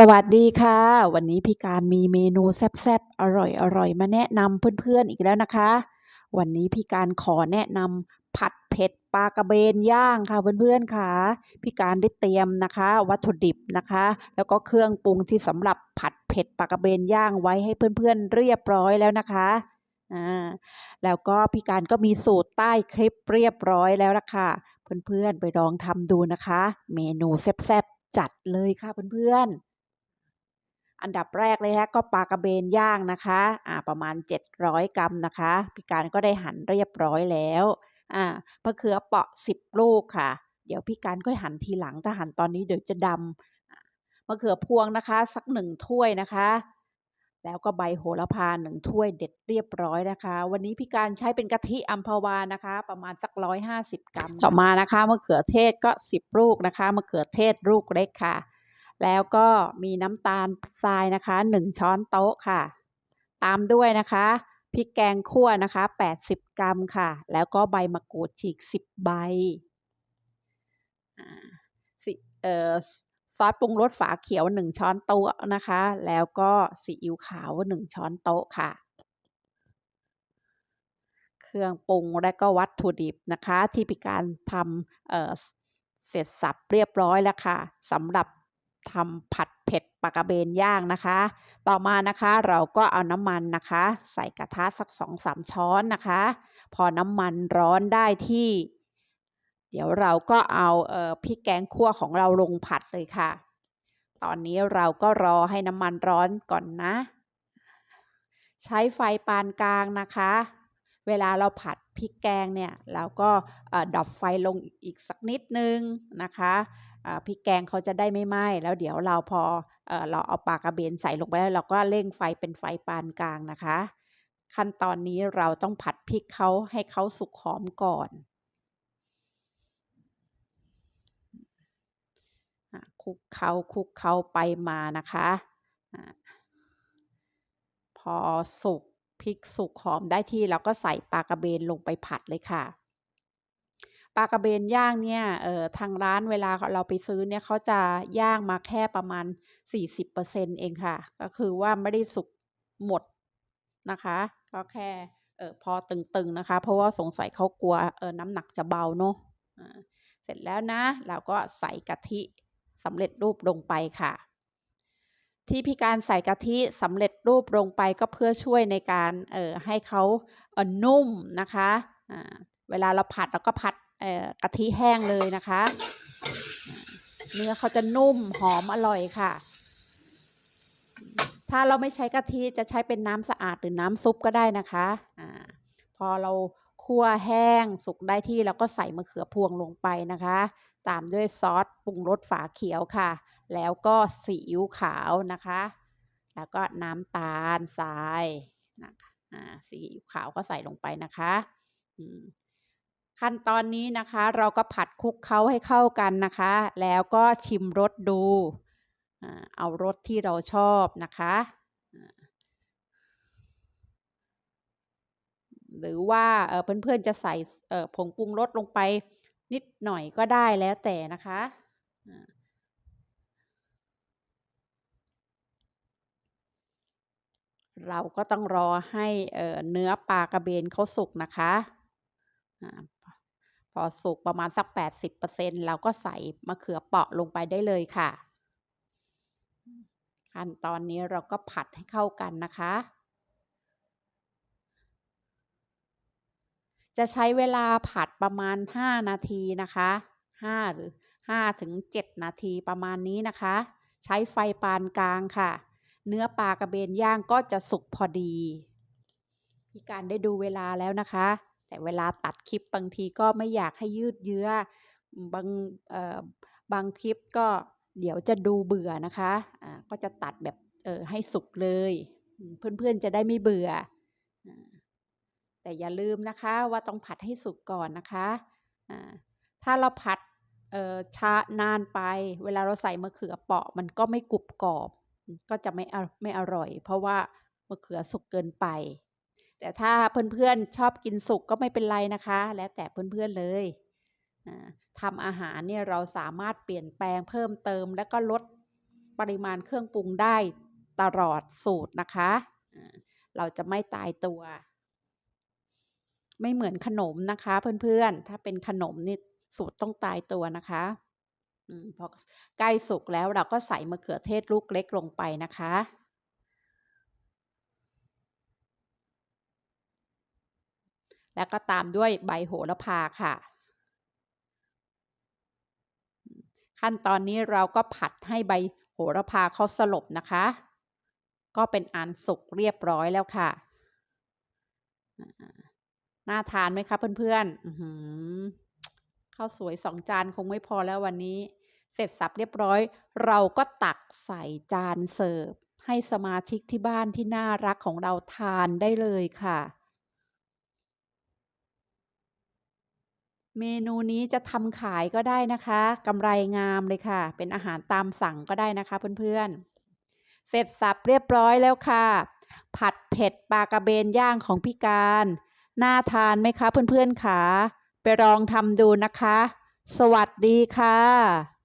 สวัสดีค่ะ วันนี้พี่การมีเมนูแซ่บๆ อร่อยๆมาแนะนำเพื่อนๆอีกแล้วนะคะ วันนี้พี่การขอแนะนำผัดเผ็ดปลากระเบนย่างค่ะเพื่อนๆค่ะพี่การได้เตรียมนะคะ วัตถุดิบนะคะ แล้วก็เครื่องปรุงที่สำหรับผัดเผ็ดปลากระเบนย่างไว้ให้เพื่อนๆ เรียบร้อยแล้วนะคะอ่าแล้วก็พี่การก็มีสูตรใต้คลิปเรียบร้อยแล้วละค่ะ เพื่อนๆไปลองทำดูนะคะ เมนูแซ่บๆจัดเลยค่ะเพื่อนๆ อันดับแรกเลยฮะก็ปลากระเบนย่างนะคะอ่าประมาณ 700 กรัมนะคะ พี่การก็ได้หั่นเรียบร้อยแล้วอ่ามะเขือเปราะ 10 ลูกค่ะ เดี๋ยวพี่การก็หั่นทีหลังถ้าหั่นตอนนี้เดี๋ยวจะดำมะเขือพวงนะคะ สักหนึ่งถ้วยนะคะ แล้วก็ใบโหระพาหนึ่งถ้วยเด็ดเรียบร้อยนะคะ วันนี้พี่การใช้เป็นกะทิอัมพวานะคะ ประมาณสัก150กรัมต่อมานะคะมะเขือเทศก็10ลูกนะคะมะเขือเทศลูกเล็กค่ะ แล้วก็มีน้ำตาลทรายนะคะ 1 ช้อนโต๊ะค่ะ ตามด้วยนะคะพริกแกงคั่วนะคะ 80 กรัมค่ะ แล้วก็ใบมะกรูดฉีก 10 ใบอ่าสิเอ่อซอสปรุงรสฝาเขียว 1 ช้อนโต๊ะนะคะ แล้วก็ซีอิ๊วขาว 1 ช้อนโต๊ะค่ะ เครื่องปรุงและก็วัตถุดิบนะคะ ที่พี่การทำเอ่อเสร็จสับเรียบร้อยแล้วค่ะสำหรับ ทำผัดเผ็ดปลากระเบนย่างนะคะ ต่อมานะคะเราก็เอาน้ำมันนะคะ ใส่กระทะสัก2-3ช้อนนะคะ พอน้ำมันร้อนได้ที่ เดี๋ยวเราก็เอาเอ่อพริกแกงคั่วของเราลงผัดเลยค่ะ ตอนนี้เราก็รอให้น้ำมันร้อนก่อนนะ ใช้ไฟปานกลางนะคะ เวลาเราผัดพริกแกงเนี่ยเราก็ดับไฟลงอีกสักนิดนึงนะคะพริกแกงเขาจะได้ไม่ไหม้แล้วเดี๋ยวเราพอเอ่อเราเอาปลากระเบนใส่ลงไปแล้วเราก็เร่งไฟเป็นไฟปานกลางนะคะ ขั้นตอนนี้เราต้องผัดพริกเขาให้เขาสุกหอมก่อนคุกเคล้าคุกเคล้าไปมานะคะพอสุก พริกสุกหอมได้ที่เราก็ใส่ปลากระเบนลงไปผัดเลยค่ะปลากระเบนย่างเนี่ยเอ่อทางร้านเวลาเราไปซื้อเนี่ยเขาจะย่างมาแค่ประมาณ 40%เองค่ะ ก็คือว่าไม่ได้สุกหมดนะคะ ก็แค่เอ่อพอตึงๆนะคะ เพราะว่าสงสัยเขากลัวเอ่อน้ำหนักจะเบาเนาะเสร็จแล้วนะ เราก็ใส่กะทิสำเร็จรูปลงไปค่ะ ที่พี่การใส่กะทิสำเร็จรูปลงไปก็เพื่อช่วยในการเอ่อให้เขาเอ่อนุ่มนะคะอ่าเวลาเราผัดเราก็ผัดเอ่อกะทิแห้งเลยนะคะ เนื้อเขาจะนุ่มหอมอร่อยค่ะ ถ้าเราไม่ใช้กะทิจะใช้เป็นน้ำสะอาดหรือน้ำซุปก็ได้นะคะอาพอเราคั่วแห้งสุกได้ที่เราก็ใส่มะเขือพวงลงไปนะคะ ตามด้วยซอสปรุงรสฝาเขียวค่ะ แล้วก็ซีอิ๊วขาวนะคะ แล้วก็น้ำตาลทรายนะคะอ่าซีอิ๊วขาวก็ใส่ลงไปนะคะขั้นตอนนี้นะคะ เราก็ผัดคลุกเคล้าให้เข้ากันนะคะ แล้วก็ชิมรสดู เอารสที่เราชอบนะคะหรือว่าเพื่อนๆจะใส่ผงปรุงรสลงไปนิดหน่อยก็ได้แล้วแต่นะคะอ่า เราก็ต้องรอให้เนื้อปลากระเบนเขาสุกนะคะพอสุกประมาณสัก 80%เราก็ใส่มะเขือเปราะลงไปได้เลยค่ะ ขั้นตอนนี้เราก็ผัดให้เข้ากันนะคะ จะใช้เวลาผัดประมาณ 5 นาทีนะคะ5หรือ5ถึง7นาทีประมาณนี้นะคะ ใช้ไฟปานกลางค่ะ เนื้อปลากระเบนย่างก็จะสุกพอดี พี่การได้ดูเวลาแล้วนะคะ แต่เวลาตัดคลิปบางทีก็ไม่อยากให้ยืดเยื้อบางบางคลิปก็เดี๋ยวจะดูเบื่อนะคะอ่าก็จะตัดแบบให้สุกเลยอืมเพื่อนๆจะได้ไม่เบื่อ แต่อย่าลืมนะคะว่าต้องผัดให้สุกก่อนนะคะ ถ้าเราผัดช้านานไป เวลาเราใส่มะเขือเปราะมันก็ไม่กรุบกรอบ ก็จะไม่อไม่อร่อย เพราะว่ามะเขือสุกเกินไป แต่ถ้าเพื่อนๆชอบกินสุกก็ไม่เป็นไรนะคะ แล้วแต่เพื่อนๆเลยอ่าทำอาหารเนี่ยเราสามารถเปลี่ยนแปลงเพิ่มเติม แล้วก็ลดปริมาณเครื่องปรุงได้ตลอดสูตรนะคะ เราจะไม่ตายตัว ไม่เหมือนขนมนะคะ เพื่อนๆ ถ้าเป็นขนมนี่สูตรต้องตายตัวนะคะ พอใกล้สุกแล้วเราก็ใส่มะเขือเทศลูกเล็กลงไปนะคะ แล้วก็ตามด้วยใบโหระพาค่ะ ขั้นตอนนี้เราก็ผัดให้ใบโหระพาเขาสลบนะคะ ก็เป็นอันสุกเรียบร้อยแล้วค่ะน่าทานไหมคะเพื่อนๆข้าวสวยสองจานคงไม่พอแล้ววันนี้ เสร็จสับเรียบร้อย เราก็ตักใส่จานเสิร์ฟ ให้สมาชิกที่บ้านที่น่ารักของเราทานได้เลยค่ะ เมนูนี้จะทำขายก็ได้นะคะกำไรงามเลยค่ะ เป็นอาหารตามสั่งก็ได้นะคะเพื่อนๆ เสร็จสับเรียบร้อยแล้วค่ะ ผัดเผ็ดปลากระเบนย่างของพี่การ น่าทานไหมคะเพื่อนๆค่ะไปลองทำดูนะคะ สวัสดีค่ะ